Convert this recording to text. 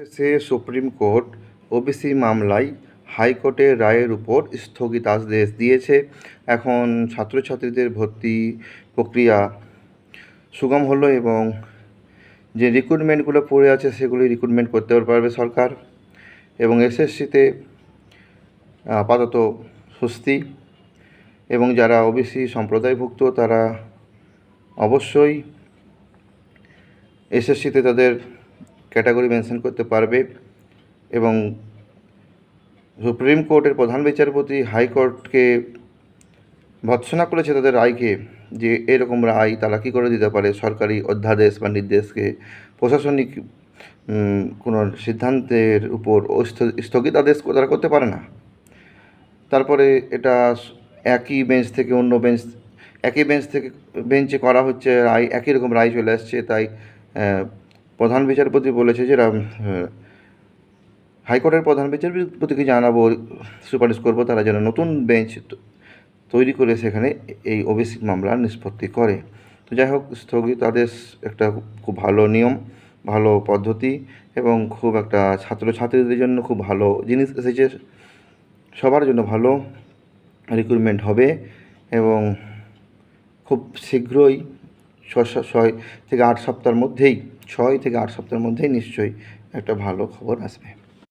সে supreme court OBC মামলায় হাইকোর্টের রায়ের উপর স্থগিতাদেশ দিয়েছে। এখন ছাত্রছাত্রীদের ভর্তি প্রক্রিয়া সুগম হলো এবং যে রিক্রুটমেন্টগুলো পড়ে আছে সেগুলি রিক্রুটমেন্ট করতে পারবে সরকার এবং এসএসসিতে আপাতত স্বস্তি এবং যারা ওবিসি সম্প্রদায়ভুক্ত তারা অবশ্যই এসএসসিতে তাদের ক্যাটাগরি মেনশন করতে পারবে এবং সুপ্রিম কোর্টের প্রধান বিচারপতি হাইকোর্টকে ভৎসনা করেছে তাদের রায়কে যে এরকম রায় তারা কী করে দিতে পারে? সরকারি অধ্যাদেশ বা নির্দেশকে প্রশাসনিক কোনো সিদ্ধান্তের উপর স্থ- স্থগিতাদেশ তারা করতে পারে না। তারপরে এটা একই বেঞ্চ থেকে অন্য বেঞ্চ, একই বেঞ্চ থেকে, বেঞ্চে করা হচ্ছে রায়, একই রকম রায় চলে আসছে, তাই প্রধান বিচারপতি বলেছে যে হাইকোর্টের প্রধান বিচারপতিকে জানাব, সুপারিশ করব, তারা যেন নতুন বেঞ্চ তৈরি করে সেখানে এই ওবিসি মামলার নিষ্পত্তি করে। তো যাই হোক স্থগিতাদেশ একটা খুব ভালো নিয়ম, ভালো পদ্ধতি এবং খুব একটা ছাত্রছাত্রীদের জন্য খুব ভালো জিনিস এসেছে। সবার জন্য ভালো রিক্রুটমেন্ট হবে এবং খুব শীঘ্রই ছয় থেকে আট সপ্তাহের মধ্যেই ছয় থেকে আট সপ্তাহের মধ্যেই নিশ্চয়ই একটা ভালো খবর আসবে।